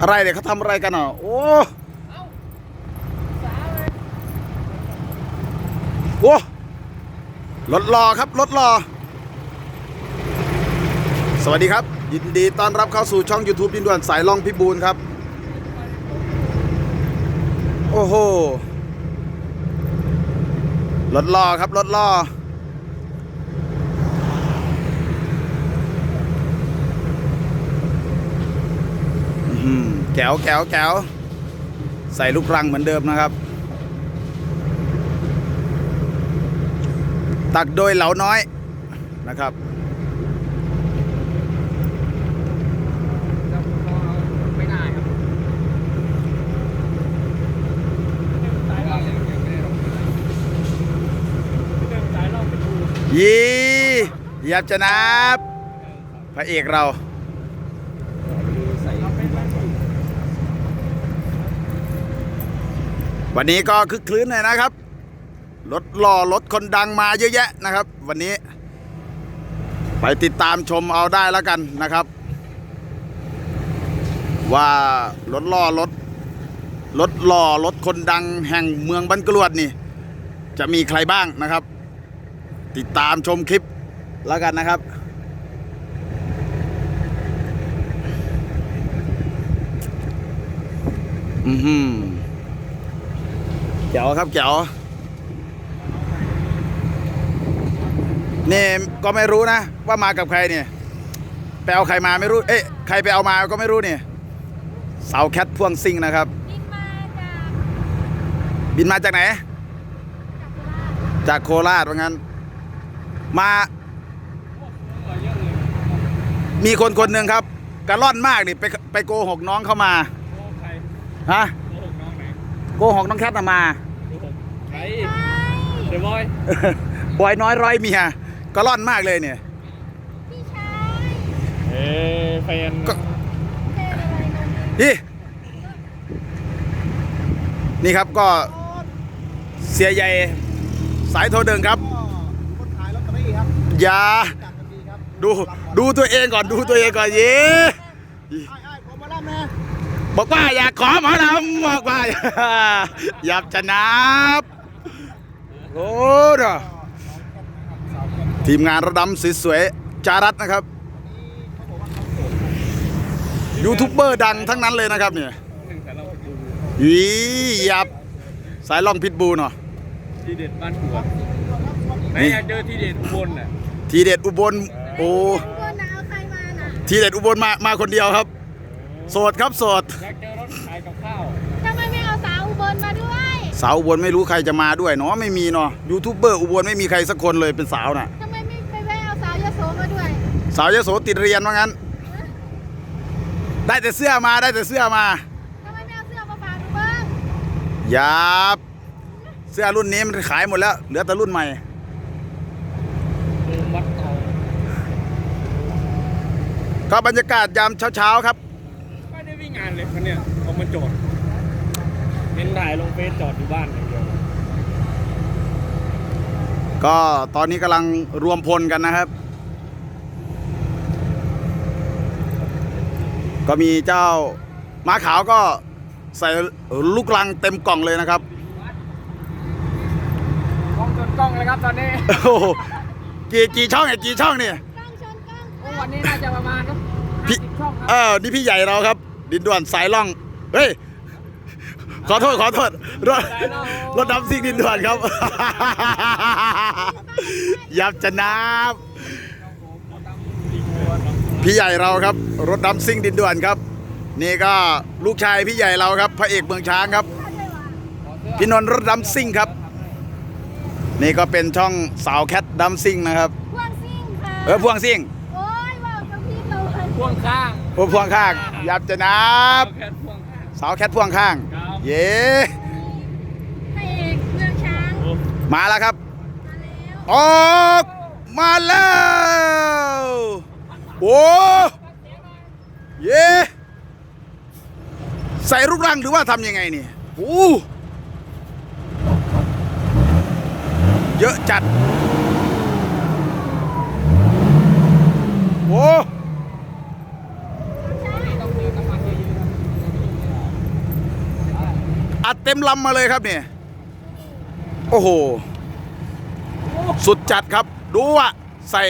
อะไรเนี่ยเขาทำอะไรกันอะโอ้โอ้รถรอครับรถรอ สวัสดีครับ ยินดีต้อนรับเข้าสู่ช่อง YouTube ดินด่วนสายล่องพิบูลครับ โอ้โหรถรอครับรถรอ อืมแก้วแก้วแก้วใส่ลูกรังเหมือนเดิมนะครับ ตักโดยเหลาน้อยนะครับไม่ได้ครับสายเราเดินสายเราไปดูยียับจะนับ พระเอกเรา ใส่ไม่ได้ วันนี้ก็คึกคลื้นหน่อยนะครับ รถหล่อรถคนดังมาเยอะแยะนะครับ วันนี้ ไปติดตามชมเอาได้แล้วกันนะครับ ว่ารถล่อรถรถหล่อรถคนดังแห่งเมืองบันกรวดนี่ จะมีใครบ้างนะครับ ติดตามชมคลิปแล้วกันนะครับอือหือ เจ๋วครับเจ๋วนี่ก็ไม่รู้นะ ว่ามากับใครเนี่ยไปเอาใครมาไม่รู้ เอ๊ะใครไปเอามาก็ไม่รู้เนี่ยเสาแคทพ่วงซิ่งนะครับ บินมาจากไหน จากโคราชว่างั้น มา มีคนคนหนึ่งครับกระล่อนมากนี่ไปไปโกหกน้องเข้ามาฮะ โอ้น้องไหนโกหกน้องแคทน่ะมาโอ้ใครใช่เดอะบอยบอยน้อยร้อยเมียกระล่อนมากเลยเนี่ย พี่ชายเอ้แฟนก็ เจออะไรนนท์นี่นี่ครับก็เสียใหญ่สายโทรเดิงครับ คนขายลอตเตอรี่ครับอย่า จากกันดีครับดูดูตัวเองก่อนดูตัวเองก่อนเย้ไอ้ไอ้ผมมาล่ำแม่ บอกว่าอยากขอหมอลำบอกว่าอยากจะนับโอ้เด้อทีมงานระดำสวยๆจารัตนะครับยูทูบเบอร์ดังทั้งนั้นเลยนะครับเนี่ยหนึ่งสายเราไปดูยียับสายล่องพิษบูเนาะที่เด็ดบ้านผัวไหนอยากเจอที่เด็ดอุบลน่ะทีเด็ดอุบลโอ้ทุกคนน่ะเอาใครมาน่ะทีเด็ดอุบลมามาคนเดียวครับ โสดครับโสดอยากเจอรถขายกับข้าวทำไมไม่เอาสาวอุบลมาด้วยสาวอุบลไม่รู้ใครจะมาด้วยเนาะไม่มีเนาะยูทูบเบอร์อุบลไม่มีใครสักคนเลยเป็นสาวน่ะทำไมไม่ไปแวะเอาสาวยโสมาด้วยสาวยโสติดเรียนว่างั้น ได้แต่เสื้อมาได้แต่เสื้อมาทำไมไม่เอาเสื้อมาฝากหนูบ้างยับเสื้อรุ่นนี้มันขายหมดแล้ว เหลือแต่รุ่นใหม่ดูวัดเอาก็บรรยากาศยามเช้าๆครับไม่ได้วิ่ งงานเลยคันเนี่ยเอามาจอดเห็นถ่ายลงเฟซจอดอยู่บ้านอย่างเดียวก็ตอนนี้กำลังรวมพลกันนะครับ ก็มีเจ้าม้าขาวก็ใส่ลูกลังเต็มกล่องเลยนะครับกล้องจนกล้องเลยครับตอนนี้โอ้โหกี่กี่ช่องเนี่ยกี่ช่องเนี่ย กล้องชนกล้องโอ้วันนี้น่าจะประมาณห้าพี่สิบช่องคเอรับอนี่พี่ใหญ่เราครับ ดินด่วนสายล่อง เฮ้ย ขอโทษขอโทษรถรถดำซิ่งดินด่วนครับ ยับจะนับพี่ใหญ่เราครับ รถดำซิ่งดินด่วนครับ นี่ก็ลูกชายพี่ใหญ่เราครับ พระเอกเมืองช้างครับ พี่นนท์รถดำซิ่งครับ นี่ก็เป็นช่องสาวแคทดำซิ่งนะครับพ่วงซิ่งค่ะ เออพวงซิ่ง โอ้ยว่าวจะพีดเลยพ่วงข้าง โอ้พวงข้างยับจะนับ แค่พ่วงข้าง สาวแคทพ่วงข้าง ครับ เย้พระเอกเมืองช้างโอ้มาแล้วครับ มาแล้ว ออกมาแล้ว โอ้เย้ใส่รูปร่างหรือว่าทำยังไงนี่โอ้เยอะจัด โอ้ ต้องเติมน้ำมันเยอะๆครับ อัดเต็มลำมาเลยครับเนี่ยโอ้โห สุดจัดครับ ดูอะใส่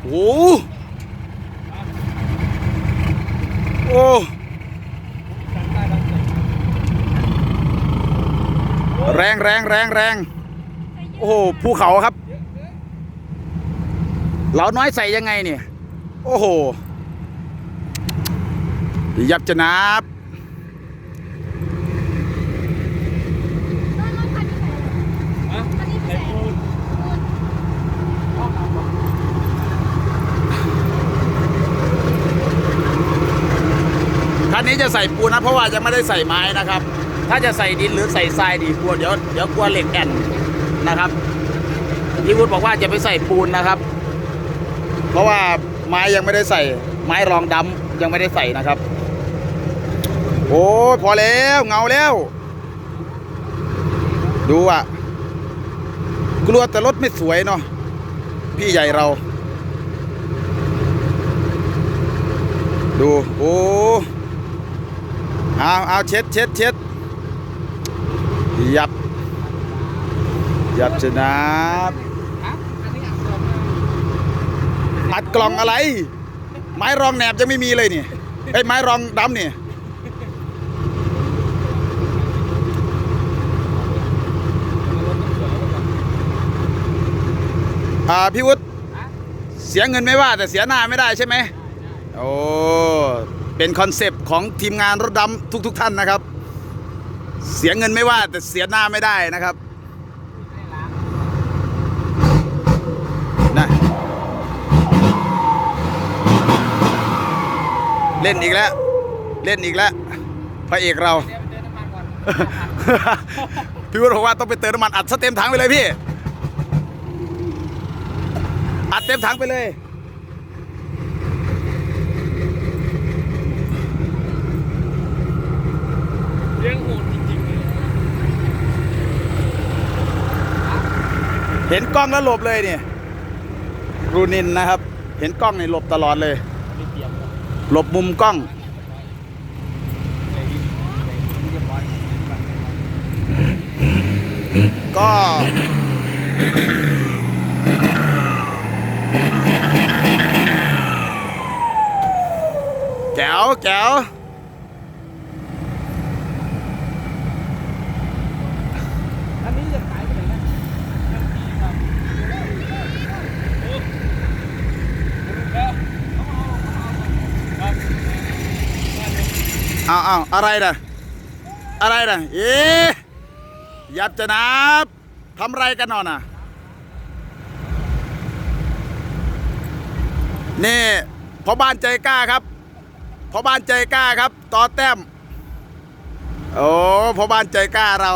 โอ้โหโอ้แรงแรงแรงแรงโอ้โหภูเขาครับ เหลาน้อยใส่ยังไงเนี่ย โอ้โห ยับจะนับ น้องน้องคันนี้ใส่ ฮะ คันนี้ ใส่ ใส่ ปูน คั นนี้จะใส่ปูนนะ เพราะว่ายังไม่ได้ใส่ไม้นะครับ ถ้าจะใส่ดินหรือใส่ทรายดีกลัวเดี๋ยวเดี๋ยวกลัวเหล็กแอนนะครับพี่วุฒิบอกว่าจะไปใส่ปูนนะครับ เพราะว่าไม้ยังไม่ได้ใส่ไม้รองดำยังไม่ได้ใส่นะครับ โอ้พอแล้วเงาแล้ว ดูอะ กลัวแต่รถไม่สวยเนาะพี่ใหญ่เรา ดู โอ้ เอาเอาเช็ดเช็ดเช็ดยับยับชนะอัดกล่องอะไร ไม้รองแหนบยังไม่มีเลยนี่ไอ้ไม้รองดำนี่อ่าพี่วุฒิเสียเงินไม่ว่าแต่เสียหน้าไม่ได้ใช่ไหมโอ้ เป็นคอนเซปต์ของทีมงานรถดำทุกๆทท่านนะครับ เสียเงินไม่ว่าแต่เสียหน้าไม่ได้นะครับนะเล่นอีกแล้ว เล่นอีกแล้ว พระเอกเรา พี่วุฒิบอกว่าต้องไปเติมน้ำมันอัดซะเต็มถังไปเลยพี่ อัดเต็มถังไปเลย เลี้ยงโหดจริงๆเลยเห็นกล้องแล้วหลบเลยเนี่ยรูนินนะครับ เห็นกล้องในหลบตลอดเลย ไม่เตรียมครับหลบมุมกล้องก็ แจ๋วแจ๋ว อันนี้จะขายไปไหนนะทันทีครับโอ้แล้วเอาเอาเอาเอาครับนั่นเลย เอาเอาอะไรนะอะไรนะเอ๊ยับจะนับทำไรกันนอนน่ะ นี่พ่อบ้านใจกล้าครับพ่อบ้านใจกล้าครับ ต่อแต้ม โอ้พ่อบ้านใจกล้าเรา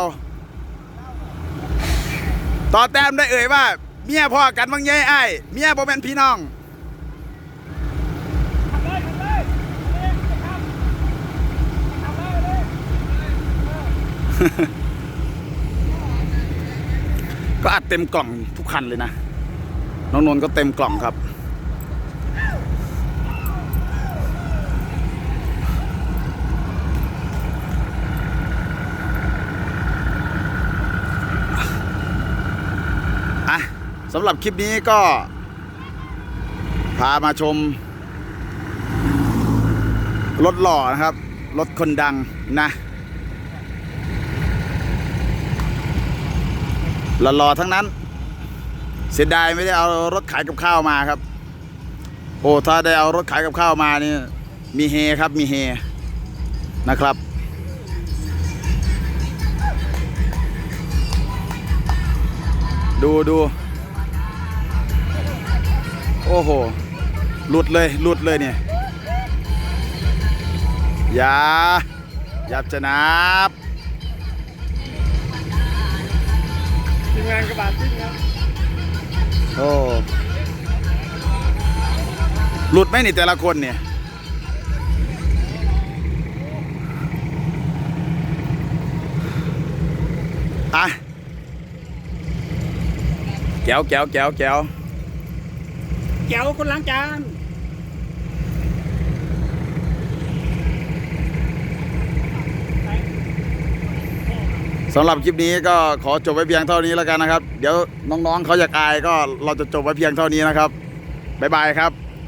ต่อแต้มได้เอ่ยว่า เมียพ่อกันบ้างไงไอ้เมียบ่แมนพี่น้อง ทำเลยทำเลยทำทำเลยเลย ก็อัดเต็มกล่องทุกคันเลยนะ น้องนนก็เต็มกล่องครับ อะสำหรับคลิปนี้ก็ พามาชม รถหล่อนะครับ รถคนดังนะ หล่อๆทั้งนั้น เสียดายไม่ได้เอารถขายกับข้าวมาครับ โอ้ถ้าได้เอารถขายกับข้าวมานี่มีเฮครับมีเฮนะครับดูดูโอ้โห หลุดเลย หลุดเลยเนี่ยอย่ายับจะนับ งานกระบะซิ่งครับโอ้หลุดไหมนี่แต่ละคนเนี่ย อะแก้วแก้วแก้วแก้วแก้วคนล้างจาน สำหรับคลิปนี้ก็ขอจบไว้เพียงเท่านี้แล้วกันนะครับ เดี๋ยวน้องๆเขาอยากอายก็เราจะจบไว้เพียงเท่านี้นะครับบ๊ายบายครับ